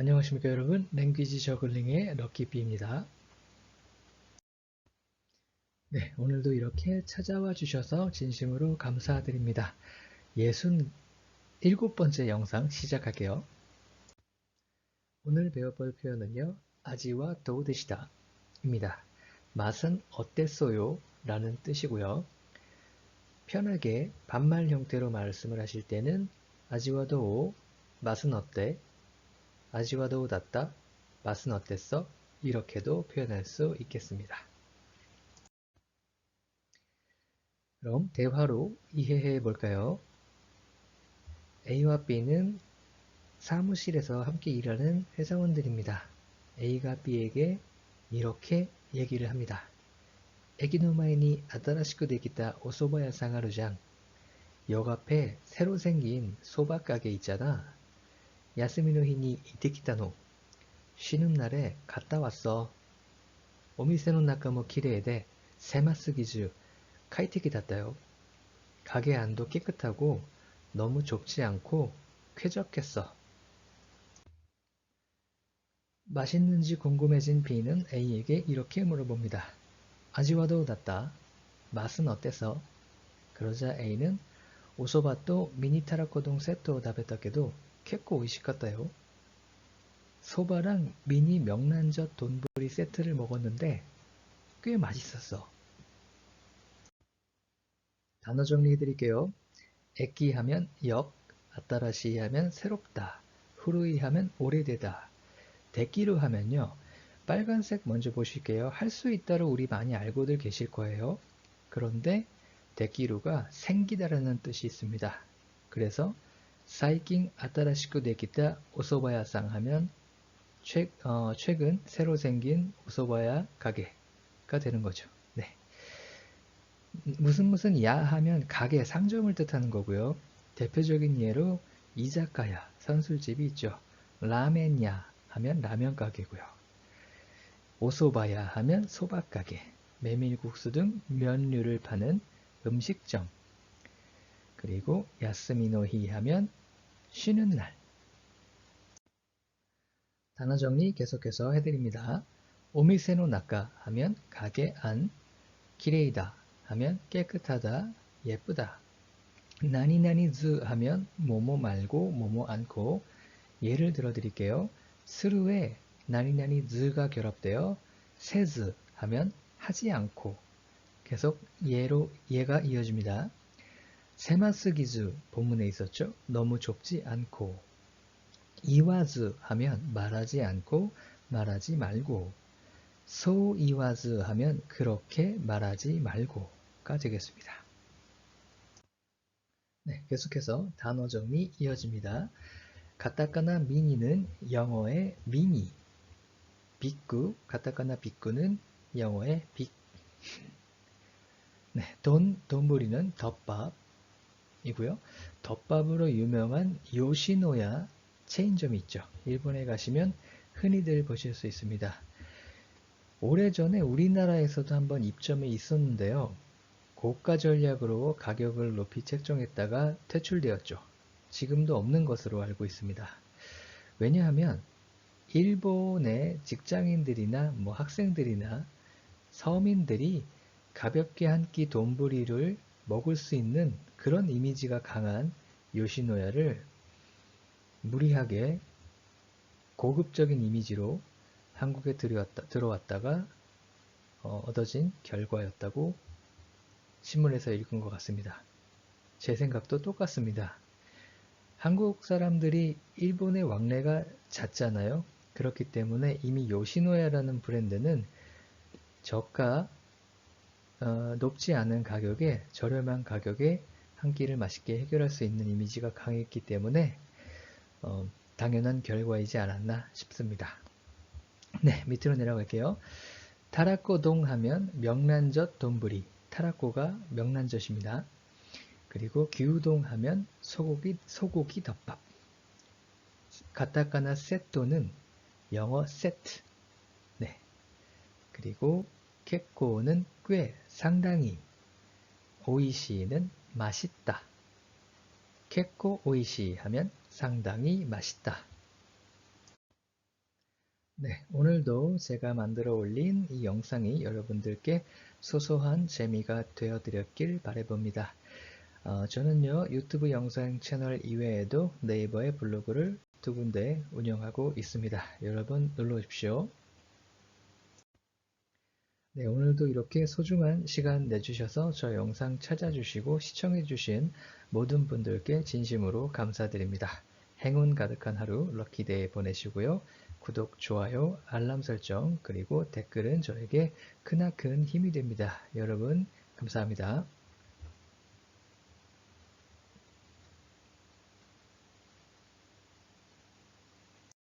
안녕하십니까 여러분. 랭귀지 저글링의 럭키비입니다. 네 오늘도 이렇게 찾아와 주셔서 진심으로 감사드립니다. 67번째 영상 시작할게요. 오늘 배워볼 표현은요 아지와 도우드시다 입니다. 맛은 어땠어요? 라는 뜻이고요. 편하게 반말 형태로 말씀을 하실 때는 아지와 도우 맛은 어때? 아지와도 닿다, 맛은 어땠어? 이렇게도 표현할 수 있겠습니다. 그럼 대화로 이해해 볼까요? A와 B는 사무실에서 함께 일하는 회사원들입니다. A가 B에게 이렇게 얘기를 합니다. 에기노마이니 아다라시쿠 데기타 오소바야 상하루장 역 앞에 새로 생긴 소바 가게 있잖아. 야스미노히니 이테키타노 쉬는 날에 갔다 왔어. 오미세노 나카모 키레에데 세마스 기즈 카이테키 닿다요. 가게 안도 깨끗하고 너무 좁지 않고 쾌적했어. 맛있는지 궁금해진 B는 A에게 이렇게 물어봅니다. 아지와도 닿다. 맛은 어땠어? 그러자 A는 오소바또 미니타라코동 세토 다베타케도 結構美味しかったよ. 소바랑 미니 명란젓 돈부리 세트를 먹었는데 꽤 맛있었어. 단어 정리해 드릴게요. 에끼 하면 역, 아따라시 하면 새롭다, 후루이 하면 오래되다, 데끼루 하면요. 빨간색 먼저 보실게요. 할 수 있다로 우리 많이 알고들 계실 거예요. 그런데 데끼루가 생기다라는 뜻이 있습니다. 그래서 사이킹 아따라시쿠 데기타 오소바야상 하면 최, 어, 최근 새로 생긴 오소바야 가게가 되는 거죠. 네. 무슨 무슨 야 하면 가게 상점을 뜻하는 거고요. 대표적인 예로 이자카야 선술집이 있죠. 라멘야 하면 라면 가게고요. 오소바야 하면 소박 가게, 메밀국수 등 면류를 파는 음식점. 그리고 야스미노히 하면 쉬는 날. 단어 정리 계속해서 해드립니다. 오미세노 나카 하면 가게 안, 기레이다 하면 깨끗하다, 예쁘다. 나니나니 즈 하면 뭐뭐 말고 뭐뭐 않고 예를 들어 드릴게요. 스루에 나니나니 즈가 결합되어 세즈 하면 하지 않고 계속 예로 예가 이어집니다. 세마스 기즈 본문에 있었죠. 너무 좁지 않고 이와즈 하면 말하지 않고 말하지 말고 소이와즈 하면 그렇게 말하지 말고가 되겠습니다. 네, 계속해서 단어 정리 이어집니다. 가타카나 미니는 영어의 미니, 빅구, 가타카나 빅구는 영어의 빅. 네, 돈, 돈부리는 덮밥, 이고요. 덮밥으로 유명한 요시노야 체인점이 있죠. 일본에 가시면 흔히들 보실 수 있습니다. 오래전에 우리나라에서도 한번 입점에 있었는데요. 고가 전략으로 가격을 높이 책정했다가 퇴출되었죠. 지금도 없는 것으로 알고 있습니다. 왜냐하면 일본의 직장인들이나 뭐 학생들이나 서민들이 가볍게 한 끼 돈부리를 먹을 수 있는 그런 이미지가 강한 요시노야를 무리하게 고급적인 이미지로 한국에 들어왔다, 들어왔다가 어, 얻어진 결과였다고 신문에서 읽은 것 같습니다. 제 생각도 똑같습니다. 한국 사람들이 일본의 왕래가 잦잖아요. 그렇기 때문에 이미 요시노야라는 브랜드는 저가 어, 높지 않은 가격에 저렴한 가격에 한 끼를 맛있게 해결할 수 있는 이미지가 강했기 때문에 어, 당연한 결과이지 않았나 싶습니다. 네, 밑으로 내려갈게요. 타라코동 하면 명란젓 돈부리, 타라코가 명란젓입니다. 그리고 기우동 하면 소고기, 소고기 덮밥. 가타카나 세토는 영어 세트. 네. 그리고 케코는 꽤, 상당히. 오이시는 맛있다. 케코 오이시 하면 상당히 맛있다. 네, 오늘도 제가 만들어 올린 이 영상이 여러분들께 소소한 재미가 되어 드렸길 바라봅니다. 어, 저는요 유튜브 영상 채널 이외에도 네이버의 블로그를 두 군데 운영하고 있습니다. 여러분 놀러 오십시오. 네, 오늘도 이렇게 소중한 시간 내주셔서 저 영상 찾아주시고 시청해주신 모든 분들께 진심으로 감사드립니다. 행운 가득한 하루 럭키데이 보내시고요. 구독, 좋아요, 알람 설정, 그리고 댓글은 저에게 크나큰 힘이 됩니다. 여러분, 감사합니다.